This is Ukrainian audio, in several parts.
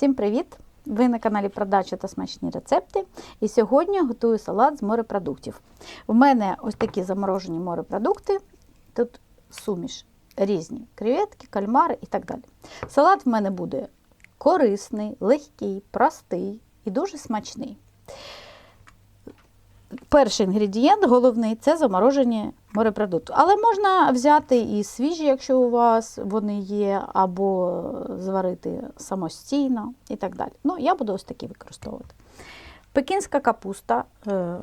Всім привіт! Ви на каналі Продача та смачні рецепти. І сьогодні готую салат з морепродуктів. У мене ось такі заморожені морепродукти. Тут суміш різні креветки, кальмари і так далі. Салат в мене буде корисний, легкий, простий і дуже смачний. Перший інгредієнт головний це заморожені морепродукти. Але можна взяти і свіжі, якщо у вас вони є, або зварити самостійно і так далі. Ну, я буду ось такі використовувати. Пекінська капуста, е,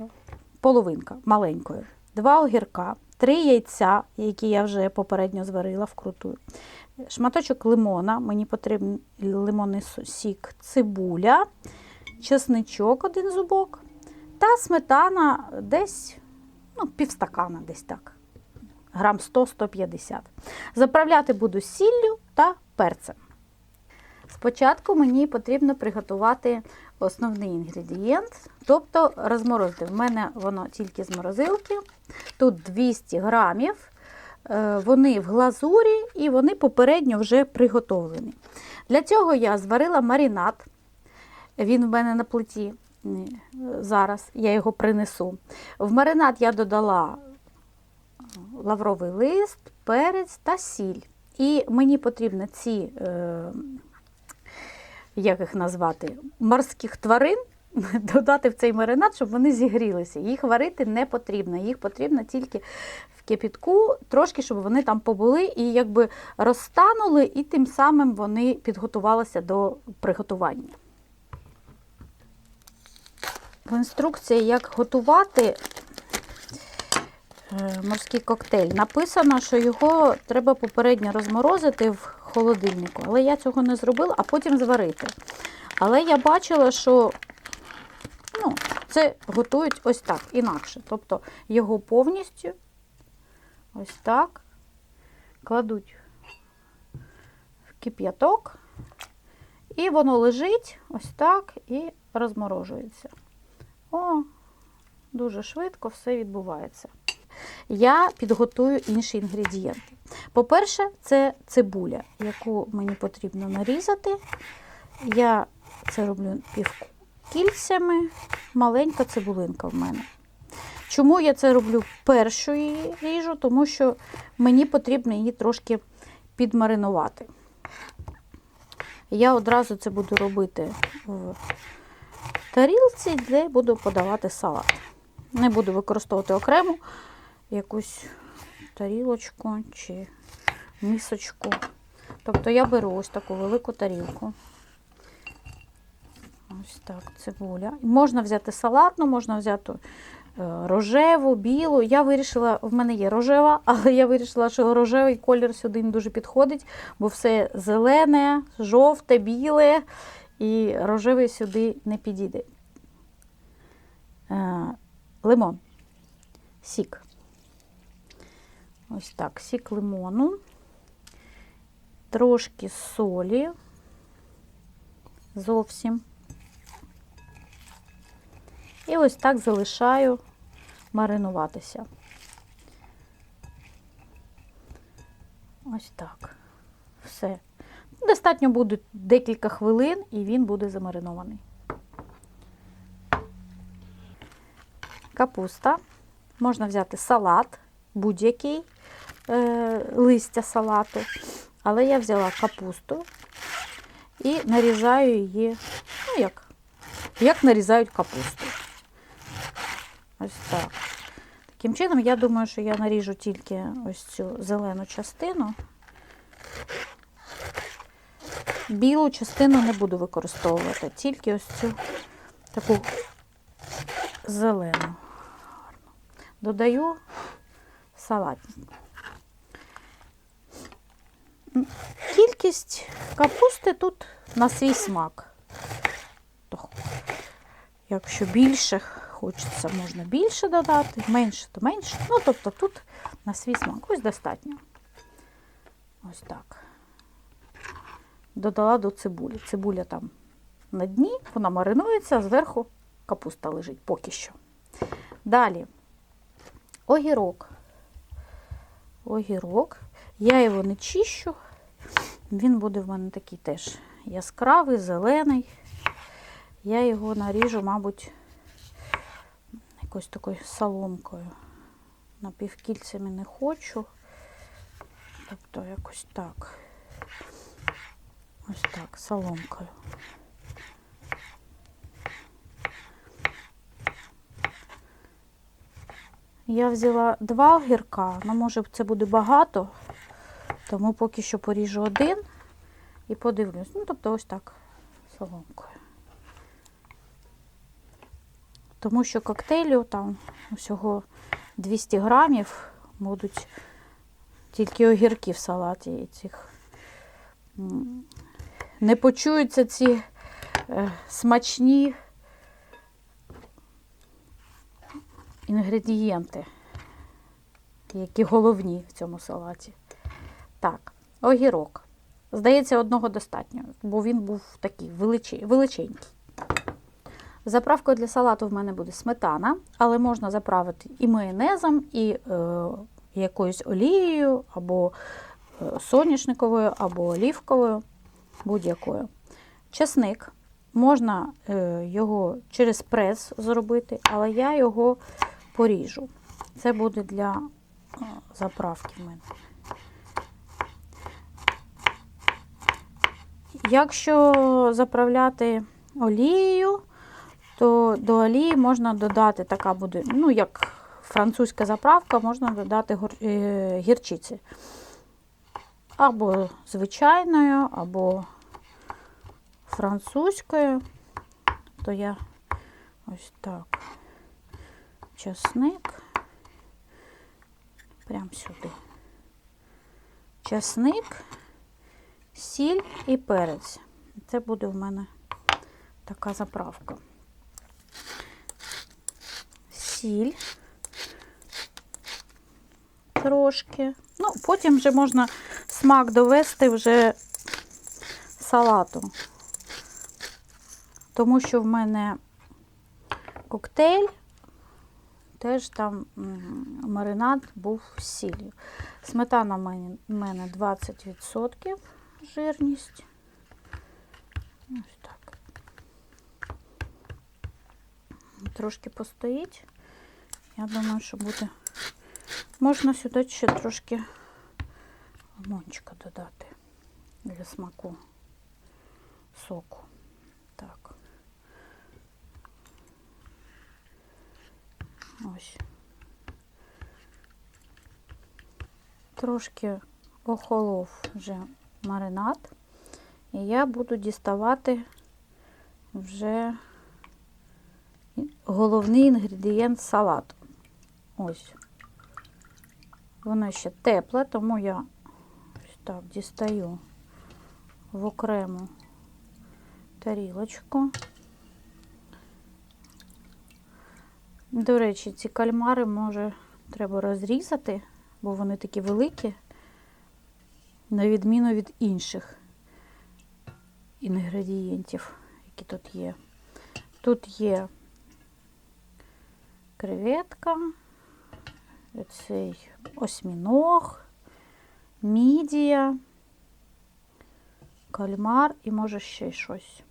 половинка маленької, два огірка, три яйця, які я вже попередньо зварила вкрутую. Шматочок лимона, мені потрібен лимонний сік, цибуля, чесничок, один зубок. Та сметана десь ну, півстакана, десь так. Грам 100-150. Заправляти буду сіллю та перцем. Спочатку мені потрібно приготувати основний інгредієнт, тобто розморозити. В мене воно тільки з морозилки. Тут 200 грамів. Е, Вони в глазурі і вони попередньо вже приготовлені. Для цього я зварила маринад. Він в мене на плиті зараз, я його принесу. В маринад я додала лавровий лист, перець та сіль. І мені потрібно ці, е, як їх назвати, морських тварин додати в цей маринад, щоб вони зігрілися. Їх варити не потрібно. Їх потрібно тільки в кипітку, трошки, щоб вони там побули і якби розтанули, і тим самим вони підготувалися до приготування. В інструкції, як готувати е, морський коктейль, написано, що його треба попередньо розморозити в холодильнику. Але я цього не зробила, а потім зварити. Але я бачила, що ну, це готують ось так, інакше. Тобто його повністю ось так кладуть в кип'яток, і воно лежить ось так і розморожується. О, дуже швидко все відбувається. Я підготую інші інгредієнти. По-перше, це цибуля, яку мені потрібно нарізати. Я це роблю півкільцями, маленька цибулинка в мене. Чому я це роблю першу її ріжу? Тому що мені потрібно її трошки підмаринувати. Я одразу це буду робити в тарілці, де буду подавати салат. Не буду використовувати окремо якусь тарілочку чи місочку. Тобто я беру ось таку велику тарілку. Ось так, цибуля. Можна взяти салатну, можна взяти е, рожеву, білу. Я вирішила, в мене є рожева, але я вирішила, що рожевий колір сюди не дуже підходить, бо все зелене, жовте, біле і рожевий сюди не підійде. Е, лимон, сік. Ось так, сік лимону, трошки солі, зовсім. І ось так залишаю маринуватися. Ось так. Все. Достатньо буде декілька хвилин, і він буде замаринований. Капуста. Можна взяти салат, будь-який е, листя салату. Але я взяла капусту і нарізаю її, ну як, як нарізають капусту. Ось так. Таким чином, я думаю, що я наріжу тільки ось цю зелену частину. Білу частину не буду використовувати, тільки ось цю таку зелену. Додаю салат. Кількість капусти тут на свій смак. Якщо більше хочеться, можна більше додати, менше, то менше. Ну, тобто тут на свій смак. Ось достатньо. Ось так додала до цибулі. Цибуля там на дні, вона маринується, а зверху капуста лежить поки що. Далі огірок. Огірок. Я його не чищу, він буде в мене такий теж яскравий, зелений. Я його наріжу, мабуть, якось такою соломкою. Напівкільцями не хочу. Тобто якось так. Ось так, соломкою. Я взяла два огірка, ну може це буде багато, тому поки що поріжу один і подивлюсь. Ну, тобто ось так соломкою. Тому що коктейлю там всього 200 грамів будуть тільки огірки в салаті і цих. Не почуються ці е, смачні інгредієнти, які головні в цьому салаті. Так, огірок. Здається, одного достатньо, бо він був такий величе- величенький. Заправкою для салату в мене буде сметана, але можна заправити і майонезом, і е, якоюсь олією, або е, соняшниковою, або олівковою, будь-якою. Чесник. Можна е, його через прес зробити, але я його поріжу. Це буде для е, заправки в мене. Якщо заправляти олією, то до олії можна додати, така буде, ну, як французька заправка, можна додати е, гірчиці. Або звичайною, або французькою. То я ось так. Часник. Прямо сюди. Часник, сіль і перець. Це буде в мене така заправка. Сіль трошки. Ну, потім вже можна смак довести вже салату. Тому що в мене коктейль, теж там маринад був з сіллю. Сметана в в мене 20% жирність. Ось так. Трошки постоїть. Я думаю, що буде. Можна сюди ще трошки лимончика додати для смаку соку. Так. Ось. Трошки охолов вже маринад. І я буду діставати вже головний інгредієнт салату. Ось. Воно ще тепле, тому я так дістаю в окрему тарілочку. До речі, ці кальмари може треба розрізати, бо вони такі великі, на відміну від інших інгредієнтів, які тут є. Тут є креветка, цей осьміног, мідія, кальмар і може ще щось.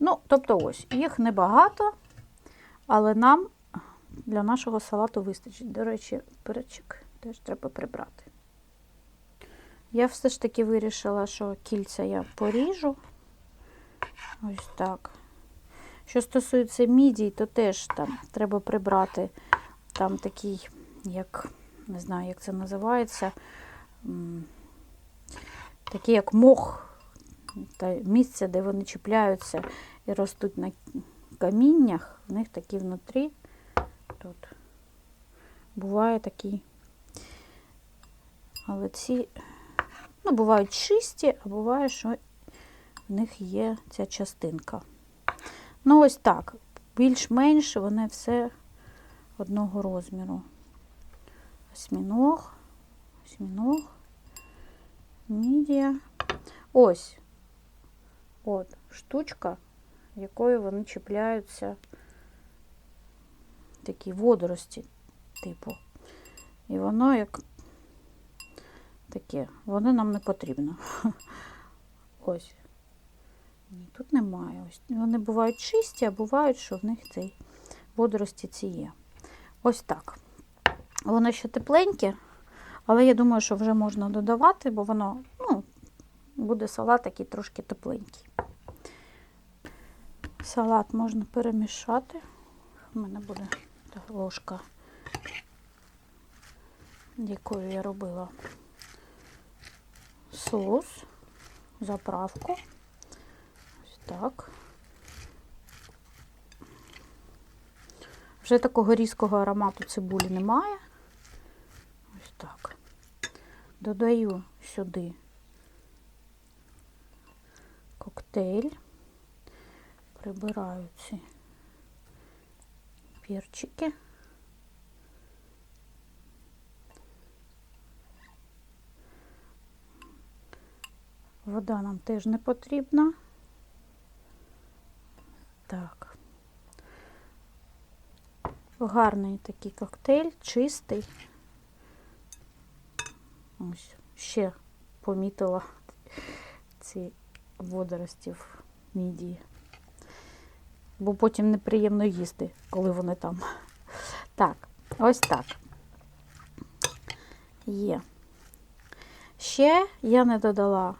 Ну, тобто ось, їх небагато, але нам для нашого салату вистачить. До речі, перчик теж треба прибрати. Я все ж таки вирішила, що кільця я поріжу. Ось так. Що стосується мідій, то теж там треба прибрати там такий, як, не знаю, як це називається, м, такий як мох, та місце, де вони чіпляються і ростуть на каміннях, в них такі внутрі тут буває такий. Але ці, ну, бувають чисті, а буває, що в них є ця частинка. Ну, ось так. Більш-менш вони все одного розміру. Осьміног, осьміног, мідія. Ось. От штучка, якою вони чіпляються. Такі водорості, типу. І воно як таке, воно нам не потрібно. Ось. Ні, тут немає. Ось вони бувають чисті, а бувають, що в них цей водорості ці є. Ось так. Воно ще тепленьке, але я думаю, що вже можна додавати, бо воно ну, буде салат такий трошки тепленький. Салат можна перемішати. У мене буде ложка, якою я робила соус, заправку. Ось так. Вже такого різкого аромату цибулі немає. Ось так. Додаю сюди коктейль, прибираю ці перчики. Вода нам теж не потрібна. Так. Гарний такий коктейль, чистий. Ще помітила ці водорості в мідії. Бо потім неприємно їсти, коли вони там. Так, ось так. Є. Ще я не додала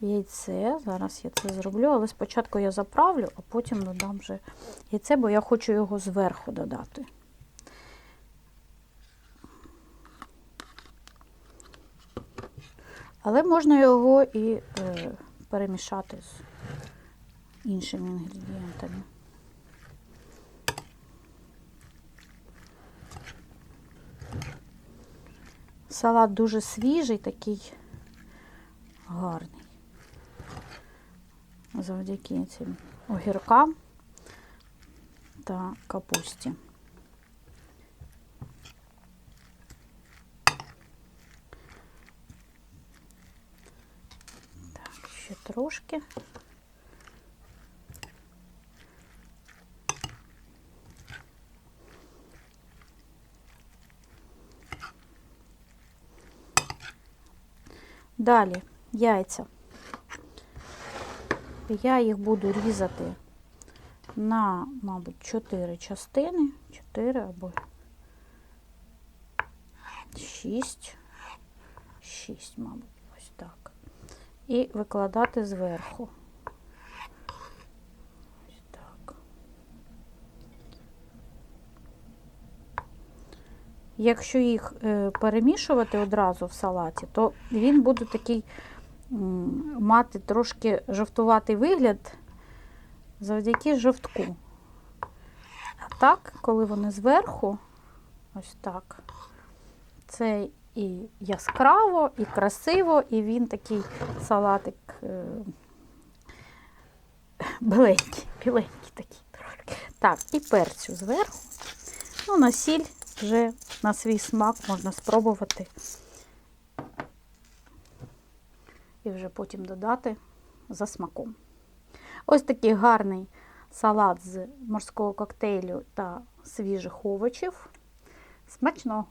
яйце. Зараз я це зроблю, але спочатку я заправлю, а потім додам вже яйце, бо я хочу його зверху додати. Але можна його і е, перемішати з іншими інгредієнтами. Салат дуже свіжий, такий гарний. Завдяки цим огіркам та капусті. Так, ще трошки. Далі яйця. Я їх буду різати на, мабуть, 4 частини, 4 або 6, 6, мабуть. І викладати зверху. Ось так. Якщо їх е, перемішувати одразу в салаті, то він буде такий мати трошки жовтуватий вигляд завдяки жовтку. А так, коли вони зверху, ось так, це і яскраво, і красиво, і він такий салатик е, біленький, біленький такий. Так, і перцю зверху. Ну, на сіль вже на свій смак можна спробувати. І вже потім додати за смаком. Ось такий гарний салат з морського коктейлю та свіжих овочів. Смачного!